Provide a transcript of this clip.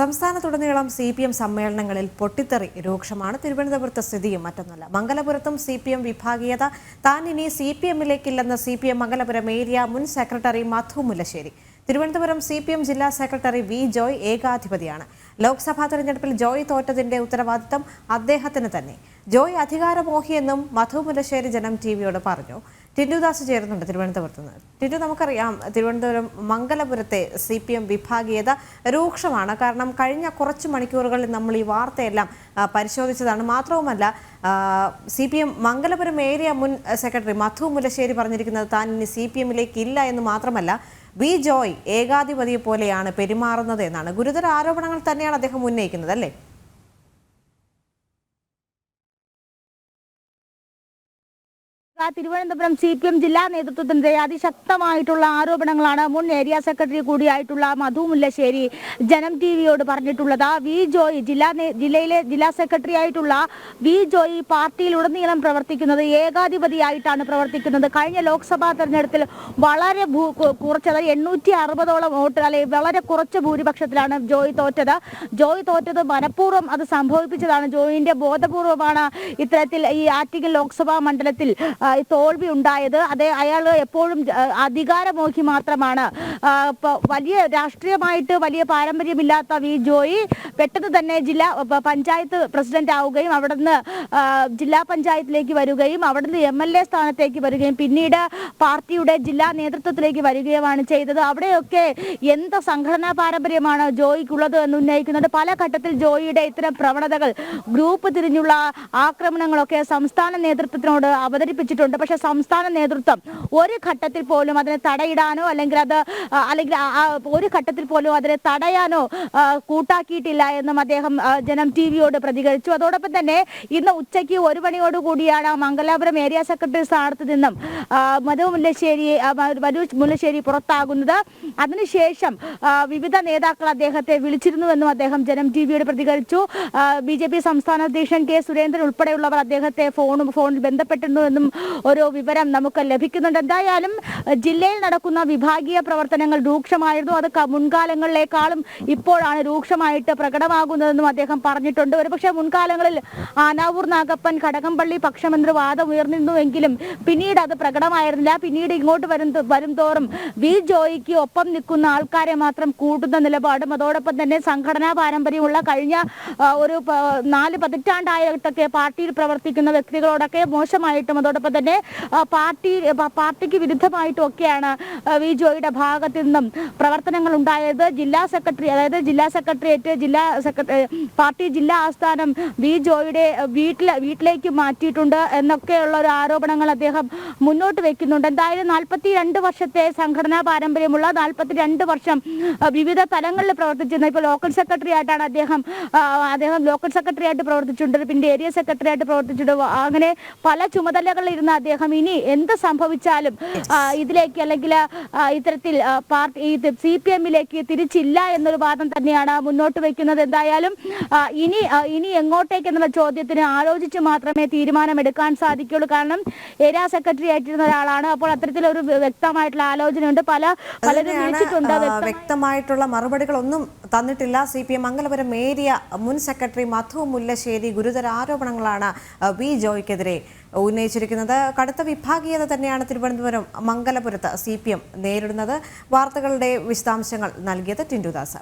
സംസ്ഥാനത്തുടനീളം C P M സമ്മേളനങ്ങളിൽ പൊട്ടിത്തെറി രൂക്ഷമാണ്. തിരുവനന്തപുരത്ത് സ്ഥിതിയും മറ്റൊന്നല്ല മംഗലപുരത്തും സി പി എം വിഭാഗീയത. താൻ ഇനി C P എമ്മിലേക്കില്ലെന്ന് C P M Mangalapuram area മുൻ secretary Madhu Mullassery. Thiruvananthapuram C P M ജില്ലാ സെക്രട്ടറി വി ജോയ് ഏകാധിപതിയാണ്. ലോക്സഭാ തെരഞ്ഞെടുപ്പിൽ ജോയ് തോറ്റതിന്റെ ഉത്തരവാദിത്തം അദ്ദേഹത്തിന് തന്നെ. ജോയ് അധികാരമോഹിയെന്നും മധു മുല്ലശ്ശേരി ജനം ടി വിയോട് പറഞ്ഞു. ടിൻഡുദാസ് ചേരുന്നുണ്ട് തിരുവനന്തപുരത്ത് നിന്ന്. ടിൻഡു നമുക്കറിയാം തിരുവനന്തപുരം മംഗലപുരത്തെ സി പി എം വിഭാഗീയത രൂക്ഷമാണ്. കാരണം കഴിഞ്ഞ കുറച്ച് മണിക്കൂറുകളിൽ നമ്മൾ ഈ വാർത്തയെല്ലാം പരിശോധിച്ചതാണ്. മാത്രവുമല്ല C P M Mangalapuram area മുൻ സെക്രട്ടറി മധു മുല്ലശ്ശേരി പറഞ്ഞിരിക്കുന്നത് താൻ ഇനി സി പി എമ്മിലേക്ക് ഇല്ല എന്ന് മാത്രമല്ല വി ജോയ് ഏകാധിപതിയെ പോലെയാണ് പെരുമാറുന്നത് എന്നാണ്. ഗുരുതര ആരോപണങ്ങൾ തന്നെയാണ് അദ്ദേഹം ഉന്നയിക്കുന്നത് അല്ലേ? തിരുവനന്തപുരം സി പി എം ജില്ലാ നേതൃത്വത്തിനെതിരെ അതിശക്തമായിട്ടുള്ള ആരോപണങ്ങളാണ് മുൻ ഏരിയ സെക്രട്ടറി കൂടിയായിട്ടുള്ള മധു മുല്ലശ്ശേരി ജനം ടി വിയോട് പറഞ്ഞിട്ടുള്ളത്. വി ജോയി ജില്ലാ ജില്ലയിലെ ജില്ലാ സെക്രട്ടറി ആയിട്ടുള്ള വി ജോയി പാർട്ടിയിൽ പാർട്ടിയിലുടനീളം പ്രവർത്തിക്കുന്നത് ഏകാധിപതിയായിട്ടാണ് പ്രവർത്തിക്കുന്നത്. കഴിഞ്ഞ ലോക്സഭാ തെരഞ്ഞെടുപ്പിൽ വളരെ കുറച്ചത് എണ്ണൂറ്റി അറുപതോളം വോട്ട് അല്ലെങ്കിൽ വളരെ കുറച്ച് ഭൂരിപക്ഷത്തിലാണ് ജോയി തോറ്റത്. ജോയി തോറ്റത് മനഃപൂർവം അത് സംഭവിപ്പിച്ചതാണ്. ജോയിന്റെ ബോധപൂർവമാണ് ഇത്തരത്തിൽ ഈ ആറ്റിങ്ങൽ ലോക്സഭാ മണ്ഡലത്തിൽ തോൽവി ഉണ്ടായത്. അത് അയാൾ എപ്പോഴും അധികാരമോഹി മാത്രമാണ്. വലിയ രാഷ്ട്രീയമായിട്ട് വലിയ പാരമ്പര്യമില്ലാത്ത വി. ജോയി പെട്ടെന്ന് തന്നെ ജില്ലാ പഞ്ചായത്ത് പ്രസിഡന്റ് ആവുകയും അവിടുന്ന് ജില്ലാ പഞ്ചായത്തിലേക്ക് വരികയും അവിടുന്ന് എം എൽ എ സ്ഥാനത്തേക്ക് വരികയും പിന്നീട് പാർട്ടിയുടെ ജില്ലാ നേതൃത്വത്തിലേക്ക് വരികയുമാണ് ചെയ്തത്. അവിടെയൊക്കെ എന്ത് സംഘടനാ പാരമ്പര്യമാണ് ജോയിക്കുള്ളത് എന്ന് ഉന്നയിക്കുന്നത്? പല ഘട്ടത്തിൽ ജോയിയുടെ ഇത്തരം പ്രവണതകൾ ഗ്രൂപ്പ് തിരിഞ്ഞുള്ള ആക്രമണങ്ങളൊക്കെ സംസ്ഥാന നേതൃത്വത്തിനോട് അവതരിപ്പിച്ചിട്ടുണ്ട്. പക്ഷെ സംസ്ഥാന നേതൃത്വം ഒരു ഘട്ടത്തിൽ പോലും അതിനെ തടയിടാനോ അല്ലെങ്കിൽ അത് അല്ലെങ്കിൽ ഒരു ഘട്ടത്തിൽ പോലും അതിനെ തടയാനോ കൂട്ടാക്കിയിട്ടില്ല എന്നും അദ്ദേഹം ജനം ടി വിയോട് പ്രതികരിച്ചു. അതോടൊപ്പം തന്നെ ഇന്ന് ഉച്ചയ്ക്ക് ഒരു മണിയോടുകൂടിയാണ് മംഗലാപുരം ഏരിയ സെക്രട്ടറി സ്ഥാനത്ത് നിന്നും മധു മുല്ലശ്ശേരി മധു മുല്ലശ്ശേരി പുറത്താകുന്നത്. അതിനുശേഷം വിവിധ നേതാക്കൾ അദ്ദേഹത്തെ വിളിച്ചിരുന്നുവെന്നും അദ്ദേഹം ജനം ടി വിയോട് പ്രതികരിച്ചു. ബി ജെ പി സംസ്ഥാന അധ്യക്ഷൻ കെ സുരേന്ദ്രൻ ഉൾപ്പെടെയുള്ളവർ അദ്ദേഹത്തെ ഫോണും ഫോണിൽ ബന്ധപ്പെട്ടിരുന്നുവെന്നും ഒരു വിവരം നമുക്ക് ലഭിക്കുന്നുണ്ട്. എന്തായാലും ജില്ലയിൽ നടക്കുന്ന വിഭാഗീയ പ്രവർത്തനങ്ങൾ രൂക്ഷമായിരുന്നു. അത് മുൻകാലങ്ങളിലേക്കാളും ഇപ്പോഴാണ് രൂക്ഷമായിട്ട് പ്രകടമാകുന്നതെന്നും അദ്ദേഹം പറഞ്ഞിട്ടുണ്ട്. ഒരുപക്ഷെ മുൻകാലങ്ങളിൽ ആനാവൂർ നാഗപ്പൻ കടകംപള്ളി പക്ഷമെന്നൊരു വാദം ഉയർന്നിരുന്നുവെങ്കിലും പിന്നീട് അത് പ്രകടമായിരുന്നില്ല. പിന്നീട് ഇങ്ങോട്ട് വരും വരും തോറും വി ജോയിക്ക് ഒപ്പം നിൽക്കുന്ന ആൾക്കാരെ മാത്രം കൂട്ടുന്ന നിലപാടും അതോടൊപ്പം തന്നെ സംഘടനാ പാരമ്പര്യമുള്ള കഴിഞ്ഞ ഒരു നാല് പതിറ്റാണ്ടായിട്ടൊക്കെ പാർട്ടിയിൽ പ്രവർത്തിക്കുന്ന വ്യക്തികളോടൊക്കെ മോശമായിട്ടും അതോടൊപ്പം തന്നെ പാർട്ടി പാർട്ടിക്ക് വിരുദ്ധമായിട്ടൊക്കെയാണ് വി ജോയുടെ ഭാഗത്ത് നിന്നും പ്രവർത്തനങ്ങൾ ഉണ്ടായത്. ജില്ലാ സെക്രട്ടറി അതായത് ജില്ലാ സെക്രട്ടേറിയറ്റ് ജില്ലാ സെക്രട്ടറി പാർട്ടി ജില്ലാ ആസ്ഥാനം വി ജോയുടെ വീട്ടിൽ വീട്ടിലേക്ക് മാറ്റിയിട്ടുണ്ട് എന്നൊക്കെയുള്ള ഒരു ആരോപണങ്ങൾ അദ്ദേഹം മുന്നോട്ട് വെക്കുന്നുണ്ട്. എന്തായാലും നാൽപ്പത്തി രണ്ട് വർഷത്തെ സംഘടനാ പാരമ്പര്യമുള്ള നാൽപ്പത്തി രണ്ട് വർഷം വിവിധ തലങ്ങളിൽ പ്രവർത്തിച്ചിരുന്ന ഇപ്പോൾ ലോക്കൽ സെക്രട്ടറി ആയിട്ടാണ് അദ്ദേഹം അദ്ദേഹം ലോക്കൽ സെക്രട്ടറി ആയിട്ട് പ്രവർത്തിച്ചിട്ടുണ്ട് പിന്നെ ഏരിയ സെക്രട്ടറി ആയിട്ട് പ്രവർത്തിച്ചിട്ടുണ്ട്. അങ്ങനെ പല ചുമതലകളിൽ ഇരുന്ന അദ്ദേഹം ഇനി എന്ത് സംഭവിച്ചാലും ഇതിലേക്ക് അല്ലെങ്കിൽ ഇത്തരത്തിൽ പാർട്ടി സി പി എമ്മിലേക്ക് തിരിച്ചില്ല എന്നൊരു വാദം തന്നെയാണ് മുന്നോട്ട് വെക്കുന്നത്. എന്തായാലും ഇനി ഇനി എങ്ങോട്ടേക്ക് എന്നുള്ള ചോദ്യത്തിന് ആലോചിച്ച് മാത്രമേ തീരുമാനമെടുക്കാൻ സാധിക്കുള്ളൂ കാരണം ഏരിയ സെക്രട്ടറി ആയിട്ടിരുന്ന ഒരാളാണ്. അപ്പോൾ അത്തരത്തിലൊരു വ്യക്തമായിട്ടുള്ള ആലോചനയുണ്ട്. പല പലരും വിളിച്ചിട്ടുണ്ട്. വ്യക്തമായിട്ടുള്ള മറുപടികളൊന്നും തന്നിട്ടില്ല. C P M Mangalapuram area മുൻ സെക്രട്ടറി മധു മുല്ലശ്ശേരി ഗുരുതര ആരോപണങ്ങളാണ് വി ജോയ്ക്കെതിരെ ഉന്നയിച്ചിരിക്കുന്നത്. കടുത്ത വിഭാഗീയത തന്നെയാണ് തിരുവനന്തപുരം മംഗലപുരത്ത് സി പി എം നേരിടുന്നത്. വാർത്തകളുടെ വിശദാംശങ്ങൾ നൽകിയത് ടിൻഡുദാസ്